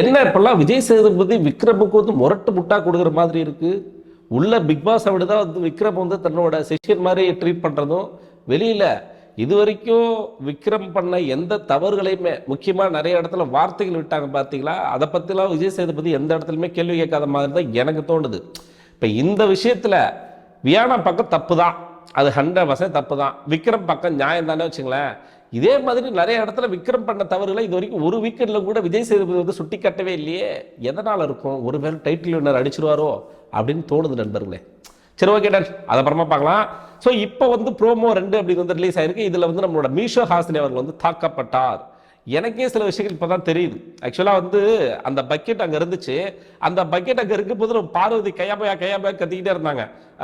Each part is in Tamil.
என்ன இப்பெல்லாம் விஜய் சேதுபதி விக்ரமுக்கு வந்து முரட்டு முட்டா கொடுக்குற மாதிரி இருக்கு? உள்ள பிக் பாஸ் அப்படி தான் வந்து விக்ரம் வந்து தன்னோட செஷன் மாதிரி ட்ரீட் பண்ணுறதும் வெளியில். இது வரைக்கும் விக்ரம் பண்ண எந்த தவறுகளையுமே முக்கியமாக நிறைய இடத்துல வார்த்தைகள் விட்டாங்க பார்த்தீங்களா? அதை பற்றிலாம் விஜய் சேதுபதி எந்த இடத்துலையுமே கேள்வி கேட்காத மாதிரி தான் எனக்கு தோணுது. இப்போ இந்த விஷயத்தில் வியானா பக்கம் தப்பு தான் அது ஹண்ட்ரட் பர்சன்ட் தப்பு தான் விக்ரம் பக்கம் நியாயம் தானே வச்சுங்களேன். இதே மாதிரி நிறைய இடத்துல விக்ரம் பண்ண தவறுகளை இது வரைக்கும் ஒரு வீக்கெண்டில் கூட விஜய் சேதுபதி வந்து சுட்டி காட்டவே இல்லையே. எதனால் இருக்கும்? ஒருவேளை டைட்டில் வின்னர் அடிச்சிருவாரோ அப்படின்னு தோணுது நண்பர்களே. சரி ஓகே டன் அதை அப்புறமா பார்க்கலாம். ஸோ இப்போ வந்து ப்ரோமோ ரெண்டு அப்படி வந்து ரிலீஸ் ஆயிருக்கு. இதில் வந்து நம்மளோட மீஷோ ஹாசினி அவர்கள் வந்து தாக்கப்பட்டார். எனக்கே சில விஷயங்கள் இப்போ தான் தெரியுது ஆக்சுவலாக வந்து அந்த பக்கெட் அங்கே இருந்துச்சு. அந்த பக்கெட் அங்கே இருக்கும் போது நம்ம பார்வதி கையாபையா கையாபையா கத்திக்கிட்டே இருந்தாங்க.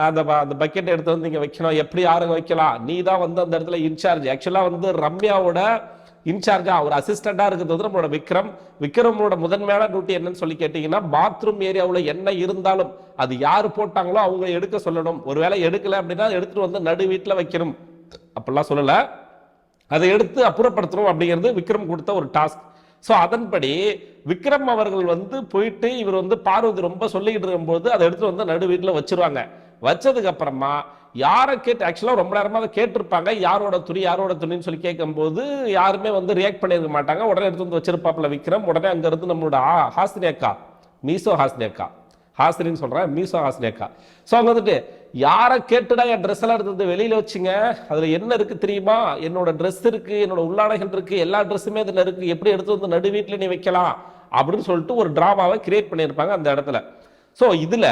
அந்த அந்த பக்கெட் எடுத்து வந்து இங்கே வைக்கணும். எப்படி யாருங்க வைக்கலாம்? நீ தான் வந்து அந்த இடத்துல இன்சார்ஜ் ஆக்சுவலாக வந்து ரம்யாவோட இன்சார்ஜா ஒரு அசிஸ்டண்டாக இருக்கிறது வந்து நம்மளோட விக்ரம். விக்ரமோட முதன்மையான டியூட்டி என்னன்னு சொல்லி கேட்டிங்கன்னா பாத்ரூம் ஏரியாவில் என்ன இருந்தாலும் அது யார் போட்டாங்களோ அவங்க எடுக்க சொல்லணும். ஒருவேளை எடுக்கலை அப்படின்னா எடுத்துகிட்டு வந்து நடு வீட்டில் வைக்கணும். அப்படிலாம் சொல்லலை. அதை எடுத்து அப்புறப்படுத்தணும் அப்படிங்கிறது விக்ரம் கொடுத்த ஒரு டாஸ்க். ஸோ அதன்படி விக்ரம் அவர்கள் வந்து போயிட்டு இவர் வந்து பார்வதி ரொம்ப சொல்லிக்கிட்டு இருக்கும்போது அதை எடுத்து வந்து நடு வீட்டில் வச்சிருவாங்க. வச்சதுக்கு அப்புறமா யாரை கேட்டு ஆக்சுவலாக ரொம்ப நேரமாக அதை கேட்டிருப்பாங்க. யாரோட துணி யாரோட துணின்னு சொல்லி கேட்கும்போது யாருமே வந்து ரியாக்ட் பண்ணியிருக்க மாட்டாங்க. உடனே எடுத்து வந்து வச்சிருப்பாப்புல விக்ரம். உடனே அங்கேருந்து நம்மளோட ஆ- ஹாசினி அக்கா மீசோ ஹாசினி அக்கா ஹாசினின்னு சொல்கிறேன் மீசோ ஹாசினி அக்கா ஸோ அங்கே வந்துட்டு யாரை கேட்டுடா என் ட்ரெஸ் எல்லாம் எடுத்து வந்து வெளியில வச்சுங்க? அதுல என்ன இருக்கு தெரியுமா? என்னோட ட்ரெஸ் இருக்கு என்னோட உள்ளாடைகள் இருக்கு எல்லா ட்ரெஸ்ஸுமே இதுல இருக்கு. எப்படி எடுத்து வந்து நடு வீட்டில் நீ வைக்கலாம்? அப்படின்னு சொல்லிட்டு ஒரு ட்ராமாவை கிரியேட் பண்ணியிருப்பாங்க அந்த இடத்துல. ஸோ இதுல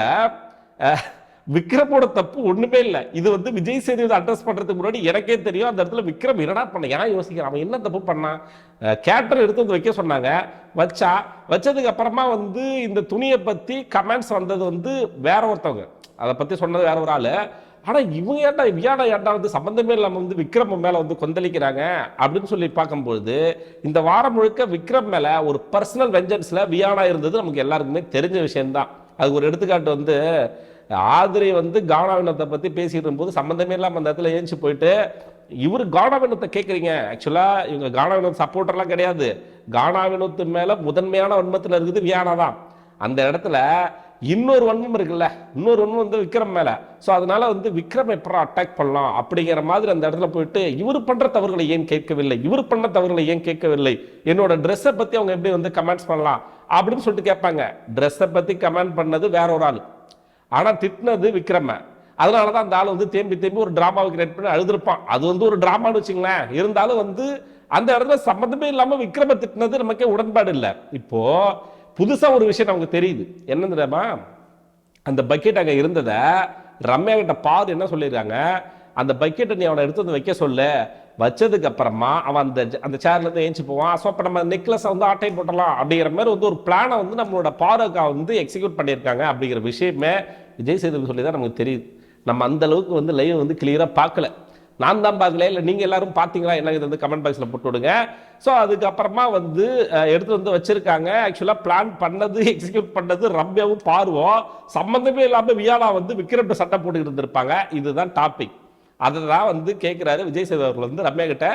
விக்ரமோட தப்பு ஒண்ணுமே இல்லை. இது வந்து விஜய் சேதுபதி அட்ரஸ் பண்றதுக்கு முன்னாடி எனக்கே தெரியும். அந்த இடத்துல விக்ரம் என்னடா பண்ண ஏன் யோசிக்கிறான்? அவன் என்ன தப்பு பண்ணான் கேட்டர் எடுத்து வந்து வைக்க சொன்னாங்க. வச்சா வச்சதுக்கு அப்புறமா வந்து இந்த துணியை பத்தி கமெண்ட்ஸ் வந்தது வந்து வேற ஒருத்தவங்க. அதை பற்றி சொன்னது வேற ஒரு ஆளு. ஆனால் இவங்க ஏன்டா வியானா ஏன்டா வந்து சம்பந்தமே இல்லாமல் வந்து விக்ரம் மேலே வந்து கொந்தளிக்கிறாங்க அப்படின்னு சொல்லி பார்க்கும்பொழுது இந்த வாரம் முழுக்க விக்ரம் மேலே ஒரு பர்சனல் வெஞ்சன்ஸில் வியானா இருந்தது நமக்கு எல்லாருக்குமே தெரிஞ்ச விஷயம்தான். அதுக்கு ஒரு எடுத்துக்காட்டு வந்து ஆதிரை வந்து கானாவினத்தை பேசிகிட்டு பேசிட்டு இருக்கும்போது சம்மந்தமே இல்லாமல் அந்த இடத்துல ஏஞ்சி போயிட்டு இவர் கானாவினத்தை கேட்குறீங்க ஆக்சுவலாக இவங்க கானாவினத் சப்போர்ட்டர்லாம் கிடையாது. கானாவினத்து மேலே முதன்மையான வன்மத்தில் இருக்குது வியானா தான் அந்த இடத்துல இன்னொரு வன்மம் இருக்குல்ல? இன்னொரு வன்மம் வந்து விக்ரம் மேல. ஸோ அதனால வந்து விக்ரம் எப்பறம் அட்டாக் பண்ணலாம் அப்படிங்கிற மாதிரி அந்த இடத்துல போயிட்டு இவர் பண்ற தவறுகளை ஏன் கேட்கவில்லை? இவர் பண்ண தவறுகளை ஏன் கேட்கவில்லை? என்னோட ட்ரெஸ்ஸை பத்தி அவங்க எப்படி வந்து கமெண்ட்ஸ் பண்ணலாம்? அப்படின்னு சொல்லிட்டு கேட்பாங்க. ட்ரெஸ்ஸை பத்தி கமெண்ட் பண்ணது வேற ஒரு ஆள். ஆனா திட்டினது விக்ரம. அதனாலதான் அந்த ஆள் வந்து தேம்பி தேம்பி ஒரு டிராமாவை கிரியேட் பண்ணி அழுதுருப்பான். அது வந்து ஒரு டிராமான்னு வச்சுங்களேன். இருந்தாலும் வந்து அந்த இடத்துல சம்மந்தமே இல்லாமல் விக்ரம திட்டினது நமக்கே உடன்பாடு இல்லை. இப்போ புதுசாக ஒரு விஷயம் நமக்கு தெரியுது. என்ன தெரியுமா அந்த பக்கெட் அங்கே இருந்ததை ரம்யா கிட்ட பாரு என்ன சொல்லியிருக்காங்க அந்த பக்கெட்டை நீ அவனை எடுத்து வந்து வைக்க சொல்லு. வச்சதுக்கு அப்புறமா அவன் அந்த அந்த சேர்ல இருந்து ஏஞ்சி போவான். ஸோ அப்போ நம்ம நெக்லஸை வந்து ஆட்டை போட்டலாம் அப்படிங்கிற மாதிரி வந்து ஒரு பிளானை வந்து நம்மளோட பாரக்கா வந்து எக்ஸிக்யூட் பண்ணியிருக்காங்க அப்படிங்கிற விஷயமே விஜய் சேதுபதி சொல்லி தான் நமக்கு தெரியுது. நம்ம அந்த அளவுக்கு வந்து லைவ் வந்து கிளியராக பார்க்கல. நான் தான் பார்க்கல. இல்லை நீங்கள் எல்லாரும் பார்த்தீங்களா? என்ன இது வந்து கமெண்ட் பாக்ஸில் போட்டு விடுங்க. ஸோ அதுக்கப்புறமா வந்து எடுத்து வந்து வச்சுருக்காங்க. ஆக்சுவலாக பிளான் பண்ணது எக்ஸிக்யூட் பண்ணது ரம்யாவும் பாருவோம். சம்மந்தமே இல்லாமல் வியானா வந்து விக்ரம்ட்ட சட்டை போட்டுக்கிட்டு இருந்திருப்பாங்க. இதுதான் டாபிக் அதை தான் வந்து கேட்குறாரு விஜய் சேது அவர்கள் வந்து ரம்யா கிட்ட.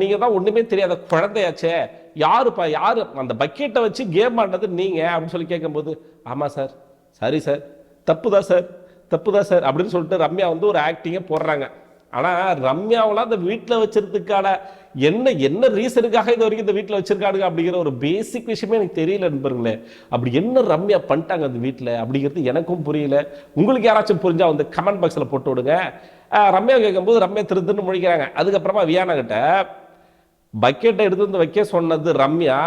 நீங்கள் தான் ஒன்றுமே தெரியாத குழந்தையாச்சே. யார் இப்போ யார்? அந்த பக்கெட்டை வச்சு கேம் ஆடினது நீங்கள் அப்படின்னு சொல்லி கேட்கும்போது ஆமாம் சார். சரி சார். தப்பு தான் சார். தப்பு தான் சார். அப்படின்னு சொல்லிட்டு ரம்யா வந்து ஒரு ஆக்டிங்கை போடுறாங்க. ஆனால் ரம்யாவெல்லாம் அந்த வீட்டில் வச்சிருக்கிறதுக்கான என்ன என்ன ரீசனுக்காக இது வரைக்கும் இந்த வீட்டில் வச்சுருக்காடுங்க அப்படிங்கிற ஒரு பேசிக் விஷயமே எனக்கு தெரியல நண்பர்களே. அப்படி என்ன ரம்யா பண்ணிட்டாங்க அந்த வீட்டில் அப்படிங்கிறது எனக்கும் புரியல. உங்களுக்கு யாராச்சும் புரிஞ்சால் வந்து கமெண்ட் பாக்ஸில் போட்டு விடுங்க. ரம்யா கேட்கும்போது ரம்யா திரு திருன்னு முழிக்கிறாங்க. அதுக்கப்புறமா வியானா கிட்ட பக்கெட்டை எடுத்து வந்து வைக்க சொன்னது ரம்யா.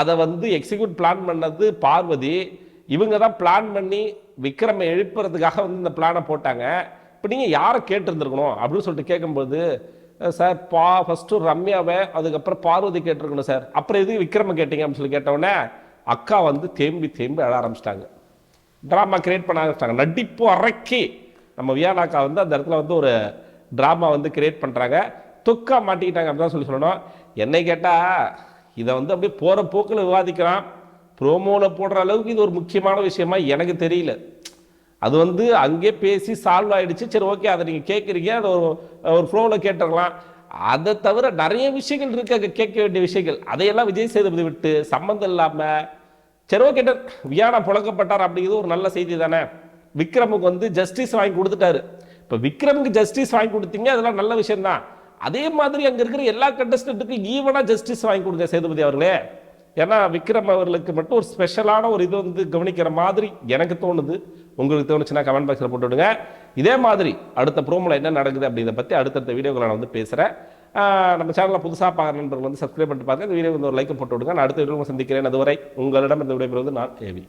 அதை வந்து எக்ஸிக்யூட் பிளான் பண்ணது பார்வதி. இவங்க தான் பிளான் பண்ணி விக்ரமை எழுப்புறதுக்காக வந்து இந்த பிளானை போட்டாங்க. இப்போ நீங்கள் யாரை கேட்டிருந்துருக்கணும் அப்படின்னு சொல்லிட்டு கேட்கும்போது சார் பா ஃபஸ்ட்டு ரம்யாவை அதுக்கப்புறம் பார்வதி கேட்டிருக்கணும் சார். அப்புறம் எதுக்கு விக்ரம கேட்டீங்க அப்படின்னு சொல்லி கேட்டவுடனே அக்கா வந்து தேம்பி தேம்பி அழ ஆரம்பிச்சிட்டாங்க. ட்ராமா கிரியேட் பண்ண ஆரம்பிச்சிட்டாங்க. நடிப்பு அரைக்கி நம்ம வியானாக்கா வந்து அந்த இடத்துல வந்து ஒரு ட்ராமா வந்து கிரியேட் பண்ணுறாங்க தொக்கா மாட்டிக்கிட்டாங்க அப்படின்னு சொல்லி சொல்லணும். என்னை கேட்டால் இதை வந்து அப்படியே போகிற போக்கில் விவாதிக்கலாம். ப்ரோமோவில் போடுற அளவுக்கு இது ஒரு முக்கியமான விஷயமா எனக்கு தெரியல. அது வந்து அங்கே பேசி சால்வ் ஆகிடுச்சு சரி ஓகே அதை நீங்கள் கேட்குறீங்க. அதை ஒரு ஒரு ஃப்ளோவில் கேட்டுடலாம். அதை தவிர நிறைய விஷயங்கள் இருக்கு. அங்கே கேட்க வேண்டிய விஷயங்கள். அதையெல்லாம் விஜய் சேதுபதி விட்டு சம்மந்தம் இல்லாமல் சரி ஓகே வியானா புழக்கப்பட்டார் அப்படிங்கிறது ஒரு நல்ல செய்தி தானே? விக்ரமுக்கு வந்து ஜஸ்டிஸ் வாங்கி கொடுத்துட்டாரு. இப்போ விக்ரமுக்கு ஜஸ்டிஸ் வாங்கி கொடுத்தீங்க அதெல்லாம் நல்ல விஷயம்தான் அதே மாதிரி அங்கே இருக்கிற எல்லா கண்டஸ்டண்ட்டுக்கும் ஈவனாக ஜஸ்டிஸ் வாங்கி கொடுங்க சேதுபதி அவர்களே. ஏன்னா விக்ரம் அவர்களுக்கு மட்டும் ஒரு ஸ்பெஷலான ஒரு இது வந்து கவனிக்கிற மாதிரி எனக்கு தோணுது. உங்களுக்கு தோணுச்சுன்னா கமெண்ட் பாக்ஸில் போட்டு விடுங்க இதே மாதிரி அடுத்த ப்ரோமோல என்ன நடக்குது அப்படிங்கிறத பற்றி அடுத்தடுத்த வீடியோக்களை நான் வந்து பேசுகிறேன் நம்ம சேனலில் புதுசாக பார்க்குற நண்பர்கள் வந்து சப்ஸ்கிரைப் பண்ணிட்டு பார்த்து இந்த வீடியோ வந்து ஒரு லைக் போட்டு விடுங்க நான் அடுத்த வீடியோ சந்திக்கிறேன். அதுவரை உங்களிடம் இந்த விடைபெறுவது நான் ஏவி.